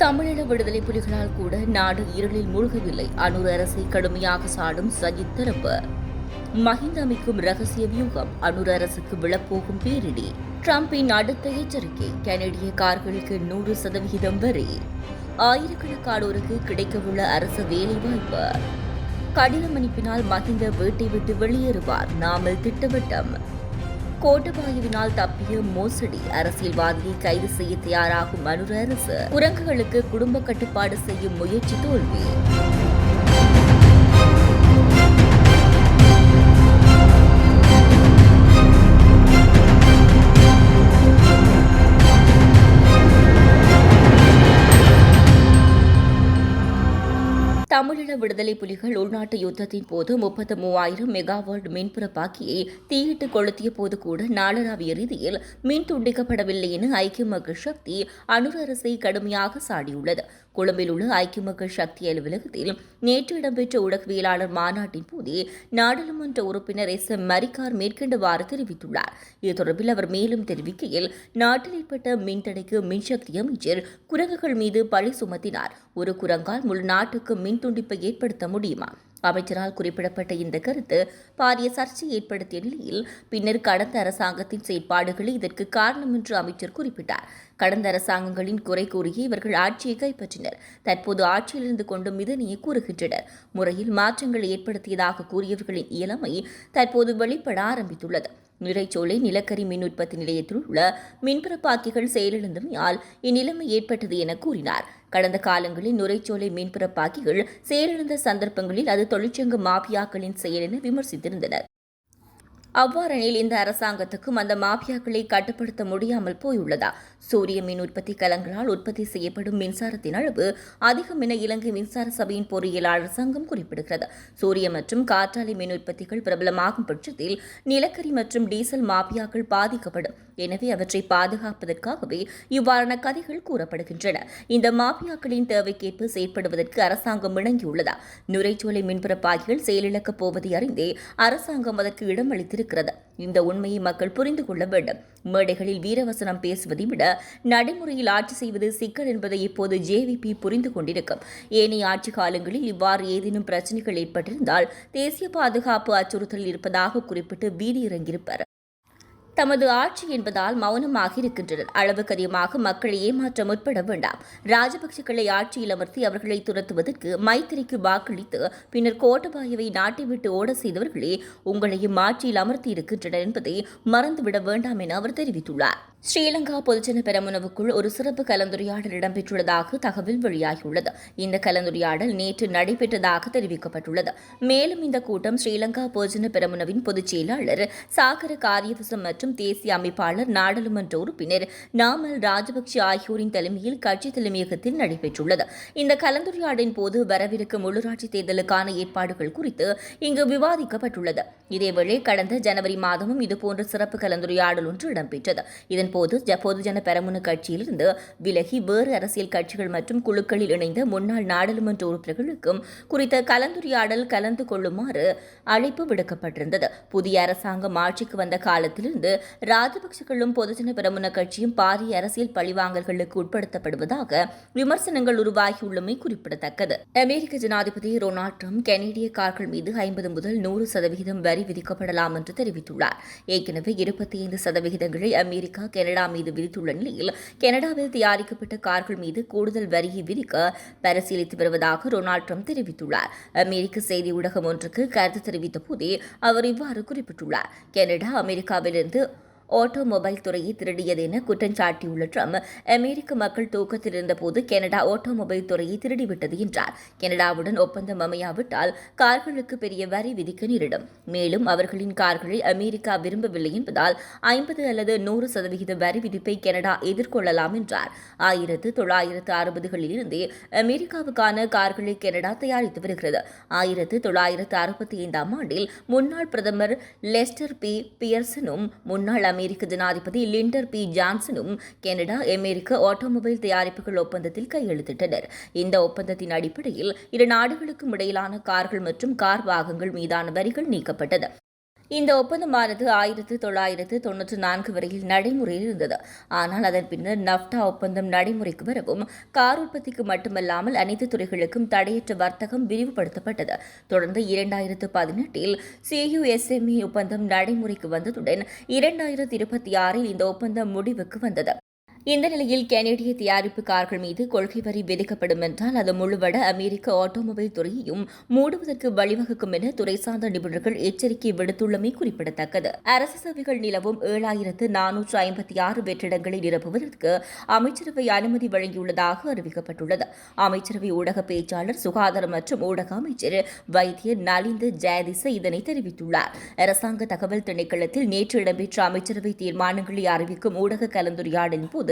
தமிழீழ விடுதலை புலிகளால் கூட நாடு இருளில் மூழ்கவில்லை. அனூர் அரசை கடுமையாக சாடும் சஜித் தரப்பு. மஹிந்த அமைக்கும் ரகசிய வியூகம் அனூர் அரசுக்கு விழப்போகும் பேரிடி. டிரம்பின் அடுத்த எச்சரிக்கை கனடிய கார்களுக்கு நூறு சதவிகிதம் வரி. ஆயிரக்கணக்கானோருக்கு கிடைக்கவுள்ள அரசு வேலைவாய்ப்பு. கடிதம் அனுப்பினால் மஹிந்த வீட்டை விட்டு வெளியேறுவார் நாமல் திட்டவட்டம். கோட்டபாயுவினால் தப்பிய மோசடி. அரசியல்வாதியை கைது செய்ய தயாராகும் மனுர அரசு குரங்குகளுக்கு குடும்ப கட்டுப்பாடு செய்யும் முயற்சி தோல்வி. விடுதலை புலிகள் உள்நாட்டு யுத்தத்தின் போது முப்பத்து மூவாயிரம் மெகாவாட் மின்புறப்பாக்கியை தீயிட்டு கொளுத்திய போது கூட நாளளாவிய ரீதியில் மின் துண்டிக்கப்படவில்லை என ஐக்கிய மக்கள் சக்தி அணு அரசை கடுமையாக சாடியுள்ளது. கொழும்பில் உள்ள ஐக்கிய மக்கள் சக்தி அலுவலகத்தில் நேற்று இடம்பெற்ற ஊடகவியலாளர் மாநாட்டின் போதே நாடாளுமன்ற உறுப்பினர் எஸ் எம் மரிக்கார் மேற்கண்டவாறு தெரிவித்துள்ளார். இது தொடர்பில் அவர் மேலும் தெரிவிக்கையில் நாட்டில் ஏற்பட்ட மின்தடைக்கு மின்சக்தி அமைச்சர் குரங்குகள் மீது பழி சுமத்தினார். ஒரு குரங்கால் முழு நாட்டுக்கு மின் துண்டிப்பை ஏற்படுத்த முடியுமா? அமைச்சரால் குறிப்பிடப்பட்ட இந்த கருத்து பாரிய சர்ச்சை ஏற்படுத்திய நிலையில் பின்னர் கடந்த அரசாங்கத்தின் செயற்பாடுகளே இதற்கு காரணம் என்று அமைச்சர் குறிப்பிட்டார். கடந்த அரசாங்கங்களின் குறை கூறியே இவர்கள் ஆட்சியை கைப்பற்றினர். தற்போது ஆட்சியிலிருந்து கொண்டும் இதனையே கூறுகின்றனர். முறையில் மாற்றங்களை ஏற்படுத்தியதாக கூறியவர்களின் இயலமை தற்போது வெளிப்பட ஆரம்பித்துள்ளது. நிறைச்சோலை நிலக்கரி மின் உற்பத்தி நிலையத்தில் உள்ள மின்புறப்பாக்கிகள் செயலிழந்தமையால் இந்நிலைமை ஏற்பட்டது என கூறினார். கடந்த காலங்களில் நுரைச்சோலை மீன்பிறப்பாக்கிகள் செயலிழந்த சந்தர்ப்பங்களில் அது தொழிற்சங்க மாபியாக்களின் செயல் என விமர்சித்திருந்தனர். அவ்வாறெனில் இந்த அரசாங்கத்துக்கும் அந்த மாபியாக்களை கட்டுப்படுத்த முடியாமல் போயுள்ளதா? சூரிய மின் உற்பத்தி கலங்களால் உற்பத்தி செய்யப்படும் மின்சாரத்தின் அளவு அதிகம் என இலங்கை மின்சார சபையின் பொறியியலாளர் சங்கம் குறிப்பிடுகிறது. சூரிய மற்றும் காற்றாலை மின் உற்பத்திகள் பிரபலமாகும் பட்சத்தில் நிலக்கரி மற்றும் டீசல் மாபியாக்கள் பாதிக்கப்படும். எனவே அவற்றை பாதுகாப்பதற்காகவே இவ்வாறான கதைகள் கூறப்படுகின்றன. இந்த மாபியாக்களின் தேவைக்கேற்ப செயற்படுவதற்கு அரசாங்கம் இணங்கியுள்ளதா? நுரைச்சோலை மின்புறப்பாகிகள் செயலிழக்கப் போவதை அறிந்தே அரசாங்கம் அதற்கு இடமளித்திருக்கிறது இந்த உண்மையை மக்கள் புரிந்து கொள்ள வேண்டும். மேடைகளில் வீரவசனம் பேசுவதை விட நடைமுறையில் ஆட்சி செய்வது சிக்கல் என்பதை இப்போது ஜேவிபி புரிந்து கொண்டிருக்கும். ஏனைய ஆட்சி காலங்களில் இவ்வாறு ஏதேனும் பிரச்சனைகள் ஏற்பட்டிருந்தால் தேசிய பாதுகாப்பு அச்சுறுத்தல் இருப்பதாக குறிப்பிட்டு வீதி இறங்கியிருப்பார். தமது ஆட்சி என்பதால் மௌனமாக இருக்கின்றனர். அளவுக்கு அதிகமாக மக்களை ஏமாற்ற முற்பட வேண்டாம். ராஜபக்சேக்களை ஆட்சியில் அமர்த்தி அவர்களை துரத்துவதற்கு மைத்திரிக்கு வாக்களித்து பின்னர் கோட்டபாயவை நாட்டை விட்டு ஓட செய்தவர்களே உங்களையும் ஆட்சியில் அமர்த்தி இருக்கின்றனர் என்பதை மறந்துவிட வேண்டாம் என அவர் தெரிவித்துள்ளார். ஸ்ரீலங்கா பொதுஜன பெரமுனவுக்குள் ஒரு சிறப்பு கலந்துரையாடல் இடம்பெற்றுள்ளதாக தகவல் வெளியாகியுள்ளது. இந்த கலந்துரையாடல் நேற்று நடைபெற்றதாக தெரிவிக்கப்பட்டுள்ளது. மேலும் இந்த கூட்டம் ஸ்ரீலங்கா பொதுஜன பெரமுனவின் பொதுச் செயலாளர் சாகர காரியவசம் மற்றும் மற்றும் தேசிய அமைப்பாளர் நாடாளுமன்ற உறுப்பினர் நாமல் ராஜபக்ஷ ஆகியோரின் தலைமையில் கட்சி தலைமையகத்தில் நடைபெற்றுள்ளது. இந்த கலந்துரையாடலின் போது வரவிருக்கும் உள்ளூராட்சி தேர்தலுக்கான ஏற்பாடுகள் குறித்து இங்கு விவாதிக்கப்பட்டுள்ளது. இதேவேளை கடந்த ஜனவரி மாதமும் இதுபோன்ற சிறப்பு கலந்துரையாடல் ஒன்று இடம்பெற்றது. இதன்போது பொதுஜன பெரமுன கட்சியிலிருந்து விலகி வேறு அரசியல் கட்சிகள் மற்றும் குழுக்களில் இணைந்த முன்னாள் நாடாளுமன்ற உறுப்பினர்களுக்கும் குறித்த கலந்துரையாடல் கலந்து கொள்ளுமாறு அழைப்பு விடுக்கப்பட்டிருந்தது. புதிய அரசாங்கம் ஆட்சிக்கு வந்த காலத்திலிருந்து போது ராஜபக்சேக்களும் பொதுஜன பெரமுன கட்சியும் பாரிய அரசியல் பழிவாங்கல்களுக்கு உட்படுத்தப்படுவதாக விமர்சனங்கள் உருவாகியுள்ளமை குறிப்பிடத்தக்கது. அமெரிக்க ஜனாதிபதி டொனால்ட் ட்ரம்ப் கனேடிய கார்கள் மீது ஐம்பது முதல் நூறு சதவிகிதம் வரி விதிக்கப்படலாம் என்று தெரிவித்துள்ளார். ஏற்கனவே இருபத்தி ஐந்து சதவிகிதங்களை அமெரிக்கா கனடா மீது விதித்துள்ள நிலையில் கனடாவில் தயாரிக்கப்பட்ட கார்கள் மீது கூடுதல் வரியை விதிக்க பரிசீலித்து வருவதாக டொனால்ட் ட்ரம்ப் தெரிவித்துள்ளார். அமெரிக்க செய்தி ஊடகம் ஒன்றுக்கு கருத்து தெரிவித்த போதே அவர் இவ்வாறு குறிப்பிட்டுள்ளார். கனடா அமெரிக்காவிலிருந்து ஆட்டோமொபைல் துறையை திருடியது என குற்றம் சாட்டியுள்ள ட்ரம்ப் அமெரிக்க மக்கள் தூக்கத்தில் இருந்தபோது கனடா ஆட்டோமொபைல் துறையை திருடிவிட்டது என்றார். கனடாவுடன் ஒப்பந்தம் அமையாவிட்டால் கார்களுக்கு பெரிய வரி விதிக்க நேரிடும். மேலும் அவர்களின் கார்களை அமெரிக்கா விரும்பவில்லை என்பதால் ஐம்பது அல்லது நூறு சதவிகித வரி விதிப்பை கனடா எதிர்கொள்ளலாம் என்றார். ஆயிரத்து தொள்ளாயிரத்து அறுபதுகளில் இருந்தே அமெரிக்காவுக்கான கார்களை கனடா தயாரித்து வருகிறது. ஆயிரத்து தொள்ளாயிரத்து அறுபத்தி ஐந்தாம் ஆண்டில் முன்னாள் பிரதமர் லெஸ்டர் பி. பியர்சனும் முன்னாள் அமெரிக்க ஜனாதிபதி லிண்டர் பி. ஜான்சனும் கனடா அமெரிக்க ஆட்டோமொபைல் தயாரிப்புகள் ஒப்பந்தத்தில் கையெழுத்திட்டனர். இந்த ஒப்பந்தத்தின் அடிப்படையில் இரு நாடுகளுக்கும் இடையிலான கார்கள் மற்றும் கார் பாகங்கள் மீதான வரிகள் நீக்கப்பட்டது. இந்த ஒப்பந்தமானது ஆயிரத்து தொள்ளாயிரத்து தொன்னூற்று நான்கு வரையில் நடைமுறையில் இருந்தது. ஆனால் அதன் பின்னர் நப்டா ஒப்பந்தம் நடைமுறைக்கு வரவும் கார் உற்பத்திக்கு மட்டுமல்லாமல் அனைத்து துறைகளுக்கும் தடையற்ற வர்த்தகம் விரிவுபடுத்தப்பட்டது. தொடர்ந்து இரண்டாயிரத்து பதினெட்டில் சியுஎஸ்எம்இ ஒப்பந்தம் நடைமுறைக்கு வந்ததுடன் இரண்டாயிரத்து இருபத்தி ஆறில் இந்த ஒப்பந்தம் முடிவுக்கு வந்தது. இந்த நிலையில் கனேடிய தயாரிப்பு கார்கள் மீது கொள்கை வரி விதிக்கப்படும் என்றால் அது முழுவட அமெரிக்க ஆட்டோமொபைல் துறையையும் மூடுவதற்கு வழிவகுக்கும் என துறை சார்ந்த நிபுணர்கள் எச்சரிக்கை விடுத்துள்ளமை குறிப்பிடத்தக்கது. அரசு சேவைகள் நிலவும் ஏழாயிரத்து நானூற்று ஐம்பத்தி ஆறு வெற்றிடங்களை நிரப்புவதற்கு அமைச்சரவை அனுமதி வழங்கியுள்ளதாக அறிவிக்கப்பட்டுள்ளது. அமைச்சரவை ஊடக பேச்சாளர் சுகாதாரம் மற்றும் ஊடக அமைச்சர் வைத்தியர் நலிந்து ஜெயதிச இதனை தெரிவித்துள்ளார். அரசாங்க தகவல் திணைக்களத்தில் நேற்று இடம்பெற்ற அமைச்சரவை தீர்மானங்களை அறிவிக்கும் ஊடக கலந்துரையாடலின் போது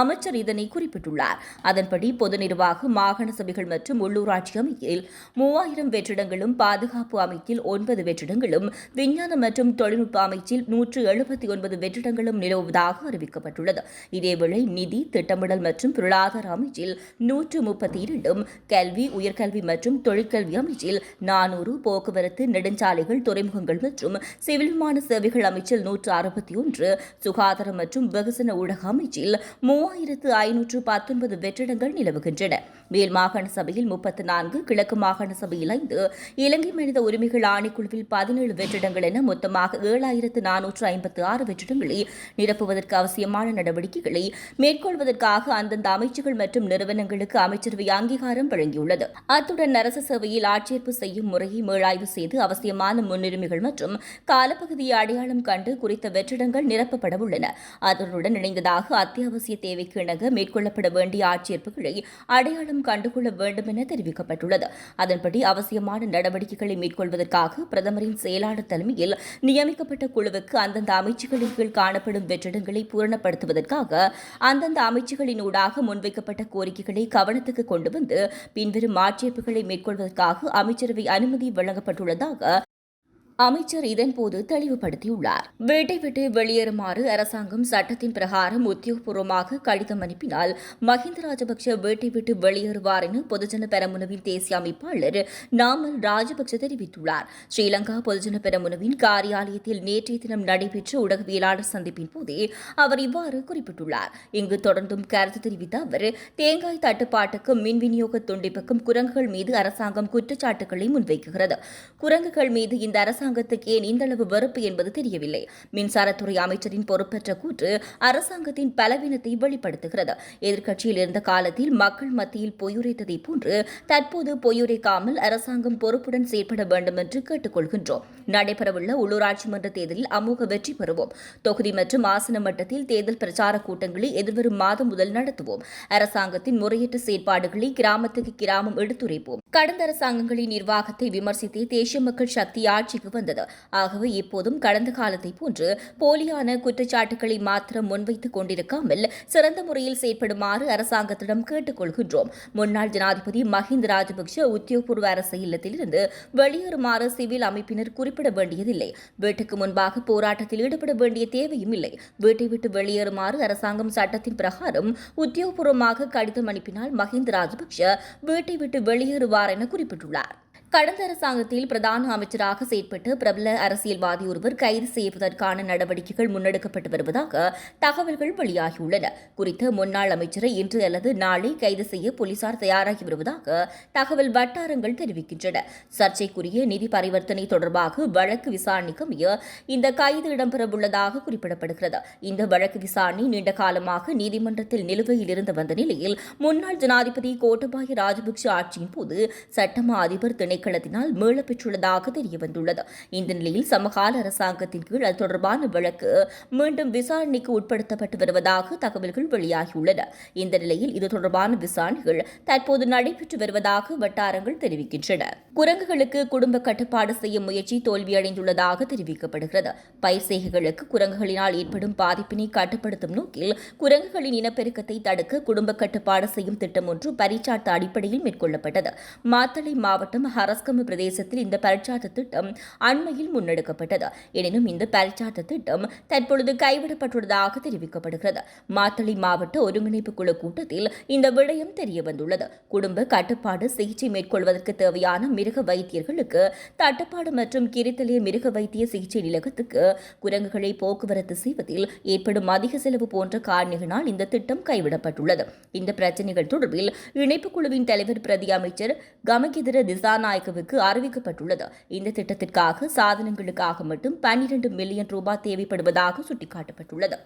அமைச்சர் இதனை குறிப்பிட்டுள்ளார். அதன்படி பொது நிர்வாக மாகாண சபைகள் மற்றும் உள்ளூராட்சி அமைப்பில் மூவாயிரம் வெற்றிடங்களும் பாதுகாப்பு அமைப்பில் ஒன்பது வெற்றிடங்களும் விஞ்ஞான மற்றும் தொழில்நுட்ப அமைச்சில் நூற்று எழுபத்தி ஒன்பது வெற்றிடங்களும் நிலவுவதாக அறிவிக்கப்பட்டுள்ளது. இதேவேளை நிதி திட்டமிடல் மற்றும் பொருளாதார அமைச்சில் நூற்று முப்பத்தி இரண்டும் கல்வி உயர்கல்வி மற்றும் தொழிற்கல்வி அமைச்சில் நானூறு போக்குவரத்து நெடுஞ்சாலைகள் துறைமுகங்கள் மற்றும் சிவில் விமான சேவைகள் அமைச்சில் நூற்று அறுபத்தி ஒன்று சுகாதாரம் மற்றும் வெகுசன ஊடக அமைச்சில் மூவாயிரத்து ஐநூற்று பத்தொன்பது வெற்றிடங்கள் நிலவுகின்றன. மேல் மாகாண சபையில் முப்பத்து நான்கு கிழக்கு மாகாண சபையில் ஐந்து இலங்கை மனித உரிமைகள் ஆணைக்குழுவில் பதினேழு வெற்றிடங்கள் என மொத்தமாக ஏழாயிரத்து நானூற்று ஐம்பத்து ஆறு வெற்றிடங்களை நிரப்புவதற்கு அவசியமான நடவடிக்கைகளை மேற்கொள்வதற்காக அந்தந்த அமைச்சுகள் மற்றும் நிறுவனங்களுக்கு அமைச்சரவை அங்கீகாரம் வழங்கியுள்ளது. அத்துடன் அரசு சேவையில் ஆட்சேர்ப்பு செய்யும் முறையை மேலாய்வு செய்து அவசியமான முன்னுரிமைகள் மற்றும் காலப்பகுதியை அடையாளம் கண்டு குறித்த வெற்றிடங்கள் நிரப்பப்பட உள்ளன அதனுடன் இணைந்ததாக அத்தியாவசிய தேவைக்கு இணங்க மேற்கொள்ளப்பட வேண்டிய ஆட்சேர்ப்புகளை அடையாளம் கண்டுகொள்ள வேண்டும் என தெரிவிக்கப்பட்டுள்ளது. அதன்படி அவசியமான நடவடிக்கைகளை மேற்கொள்வதற்காக பிரதமரின் செயலாளர் தலைமையில் நியமிக்கப்பட்ட குழுவுக்கு அந்தந்த அமைச்சுகளின் கீழ் காணப்படும் வெற்றிடங்களை பூரணப்படுத்துவதற்காக அந்தந்த அமைச்சுகளின் ஊடாக முன்வைக்கப்பட்ட கோரிக்கைகளை கவனத்துக்கு கொண்டு வந்து பின்வரும் ஆட்சேர்ப்புகளை மேற்கொள்வதற்காக அமைச்சரவை அனுமதி வழங்கப்பட்டுள்ளதாக அமைச்சர் இதன்போது தெளிவுபடுத்தியுள்ளார். வீட்டை விட்டு வெளியேறுமாறு அரசாங்கம் சட்டத்தின் பிரகாரம் உத்தியோகபூர்வமாக கடிதம் அனுப்பினால் மஹிந்த ராஜபக்ஷ வீட்டை விட்டு வெளியேறுவார் என பொதுஜன பெரமுனவின் தேசிய அமைப்பாளர் நாமல் ராஜபக்ஷ தெரிவித்துள்ளார். ஸ்ரீலங்கா பொதுஜன பெரமுனவின் காரியாலயத்தில் நேற்றைய தினம் நடைபெற்ற ஊடகவியலாளர் சந்திப்பின் போதே அவர் இவ்வாறு குறிப்பிட்டுள்ளார். இங்கு தொடர்ந்தும் கருத்து தெரிவித்த அவர் தேங்காய் தட்டுப்பாட்டுக்கும் மின் விநியோக துண்டிப்புக்கும் குரங்குகள் மீது அரசாங்கம் குற்றச்சாட்டுகளை முன்வைக்கிறது. குரங்குகள் மீது இந்த அரசாங்கம் அரசாங்கத்துக்கு ஏன் இந்தளவு வெறுப்பு என்பது தெரியவில்லை. மின்சாரத்துறை அமைச்சரின் பொறுப்பற்ற கூற்று அரசாங்கத்தின் பலவீனத்தை வெளிப்படுத்துகிறது. எதிர்க்கட்சியில் இருந்த காலத்தில் மக்கள் மத்தியில் பொய்யுரைத்ததை போன்று தற்போது பொய்யுரைக்காமல் அரசாங்கம் பொறுப்புடன் செயற்பட வேண்டும் என்று கேட்டுக்கொள்கின்றோம். நடைபெறவுள்ள உள்ளூராட்சி மன்ற தேர்தலில் அமோக வெற்றி பெறுவோம். தொகுதி மற்றும் ஆசன மட்டத்தில் தேர்தல் பிரச்சார கூட்டங்களை எதிர்வரும் மாதம் முதல் நடத்துவோம். அரசாங்கத்தின் முறையற்ற செயற்பாடுகளை கிராமத்துக்கு கிராமம் எடுத்துரைப்போம். கடந்த அரசாங்கங்களின் நிர்வாகத்தை விமர்சித்தே தேசிய மக்கள் சக்தி ஆட்சிக்கு வந்தது. ஆகவே இப்போதும் கடந்த காலத்தை போன்று போலியான குற்றச்சாட்டுகளை மாத்திரம் முன்வைத்துக் கொண்டிருக்காமல் சிறந்த முறையில் செயற்படுமாறு அரசாங்கத்திடம் கேட்டுக் கொள்கின்றோம். முன்னாள் ஜனாதிபதி மஹிந்த ராஜபக்ஷ உத்தியோகபூர்வ அரசு இல்லத்திலிருந்து வெளியேறுமாறு சிவில் அமைப்பினர் குறிப்பிட வேண்டியதில்லை. வீட்டுக்கு முன்பாக போராட்டத்தில் ஈடுபட வேண்டிய தேவையும் இல்லை. வீட்டை விட்டு வெளியேறுமாறு அரசாங்கம் சட்டத்தின் பிரகாரம் உத்தியோகபூர்வமாக கடிதம் அனுப்பினால் மஹிந்த ராஜபக்ஷ வீட்டை விட்டு வெளியேறுவார் என குறிப்பிட்டுள்ளார். கடந்த அரசாங்கத்தில் பிரதான அமைச்சராக செயற்பட்டு பிரபல அரசியல்வாதி ஒருவர் கைது செய்வதற்கான நடவடிக்கைகள் முன்னெடுக்கப்பட்டு வருவதாக தகவல்கள் வெளியாகியுள்ளன. குறித்த முன்னாள் அமைச்சரை இன்று அல்லது நாளை கைது செய்ய போலீசார் தயாராகி வருவதாக தகவல் வட்டாரங்கள் தெரிவிக்கின்றன. சர்ச்சைக்குரிய நிதி பரிவர்த்தனை தொடர்பாக வழக்கு விசாரணைக்கு அமைய இந்த கைது இடம்பெறவுள்ளதாக குறிப்பிடப்படுகிறது. இந்த வழக்கு விசாரணை நீண்ட காலமாக நீதிமன்றத்தில் நிலுவையில் இருந்து வந்த நிலையில் முன்னாள் ஜனாதிபதி கோட்டபாய ராஜபக்ஷ ஆட்சியின் போது சட்டமா அதிபர் திணை திணைக்களத்தினால் மீளப்பெற்றுள்ளதாக தெரியவந்துள்ளது. இந்த நிலையில் சமகால அரசாங்கத்தின் கீழ் அது தொடர்பான வழக்கு மீண்டும் விசாரணைக்கு உட்படுத்தப்பட்டு வருவதாக தகவல்கள் வெளியாகியுள்ளன. இந்த நிலையில் இது தொடர்பான விசாரணைகள் தற்போது நடைபெற்று வருவதாக வட்டாரங்கள் தெரிவிக்கின்றன. குரங்குகளுக்கு குடும்ப கட்டுப்பாடு செய்யும் முயற்சி தோல்வியடைந்துள்ளதாக தெரிவிக்கப்படுகிறது. பயிர் செய்கைகளுக்கு குரங்குகளினால் ஏற்படும் பாதிப்பினை கட்டுப்படுத்தும் நோக்கில் குரங்குகளின் இனப்பெருக்கத்தை தடுக்க குடும்ப கட்டுப்பாடு செய்யும் திட்டம் ஒன்று பரிச்சாட்டு அடிப்படையில் மேற்கொள்ளப்பட்டது. மாத்தளை மாவட்டம் சரஸ்கம பிரதேசத்தில் இந்த பரிச்சார்த்த திட்டம் அண்மையில் முன்னெடுக்கப்பட்டது. எனினும் இந்த பரிச்சார்த்த திட்டம் தற்பொழுது கைவிடப்பட்டுள்ளதாக தெரிவிக்கப்படுகிறது. மாத்தளை மாவட்ட ஒருங்கிணைப்பு குழு கூட்டத்தில் இந்த விடயம் தெரியவந்துள்ளது. குடும்ப கட்டுப்பாடு சிகிச்சை மேற்கொள்வதற்கு தேவையான மிருக வைத்தியர்களுக்கு தட்டுப்பாடு மற்றும் கிரித்தலிய மிருக வைத்திய சிகிச்சை நிலகத்துக்கு குரங்குகளை போக்குவரத்து செய்வதில் ஏற்படும் அதிக செலவு போன்ற காரணிகளால் இந்த திட்டம் கைவிடப்பட்டுள்ளது. இந்த பிரச்சினைகள் தொடர்பில் இணைப்பு குழுவின் தலைவர் பிரதி அமைச்சர் கமகிதர திசாநாயக்கவுக்கு அறிவிக்கப்பட்டுள்ளது. இந்த திட்டத்திற்காக சாதனங்களுக்காக மட்டும் பன்னிரண்டு மில்லியன் ரூபாய் தேவைப்படுவதாக சுட்டிக்காட்டப்பட்டுள்ளது.